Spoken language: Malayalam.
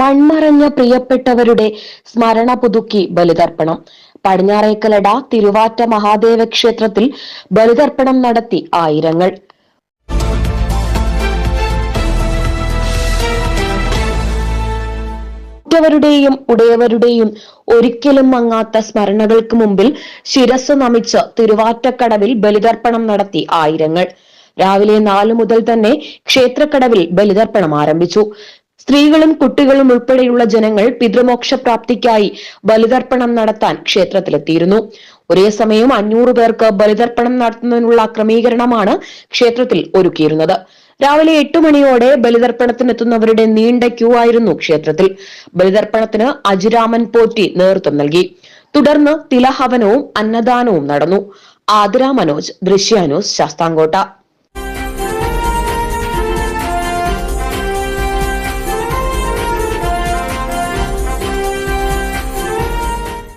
മൺമറഞ്ഞ പ്രിയപ്പെട്ടവരുടെ സ്മരണ പുതുക്കി ബലിതർപ്പണം. പടിഞ്ഞാറേക്കലട തിരുവാറ്റ മഹാദേവ ക്ഷേത്രത്തിൽ ബലിതർപ്പണം നടത്തി ആയിരങ്ങൾ. ഉറ്റവരുടെയും ഉടയവരുടെയും ഒരിക്കലും മങ്ങാത്ത സ്മരണകൾക്ക് മുമ്പിൽ ശിരസ് നമിച്ച് തിരുവാറ്റക്കടവിൽ ബലിതർപ്പണം നടത്തി ആയിരങ്ങൾ. രാവിലെ നാലു മുതൽ തന്നെ ക്ഷേത്രക്കടവിൽ ബലിതർപ്പണം ആരംഭിച്ചു. സ്ത്രീകളും കുട്ടികളും ഉൾപ്പെടെയുള്ള ജനങ്ങൾ പിതൃമോക്ഷ പ്രാപ്തിക്കായി ബലിതർപ്പണം നടത്താൻ ക്ഷേത്രത്തിലെത്തിയിരുന്നു. ഒരേ സമയം അഞ്ഞൂറ് പേർക്ക് ബലിതർപ്പണം നടത്തുന്നതിനുള്ള ക്രമീകരണമാണ് ക്ഷേത്രത്തിൽ ഒരുക്കിയിരുന്നത്. രാവിലെ എട്ട് മണിയോടെ ബലിതർപ്പണത്തിനെത്തുന്നവരുടെ നീണ്ട ക്യൂ ആയിരുന്നു ക്ഷേത്രത്തിൽ. ബലിതർപ്പണത്തിന് അജിരാമൻ പോറ്റി നേതൃത്വം നൽകി. തുടർന്ന് തിലഹവനവും അന്നദാനവും നടന്നു. ആതിര മനോജ് ദൃശ്യാനോസ് ശാസ്താംകോട്ട.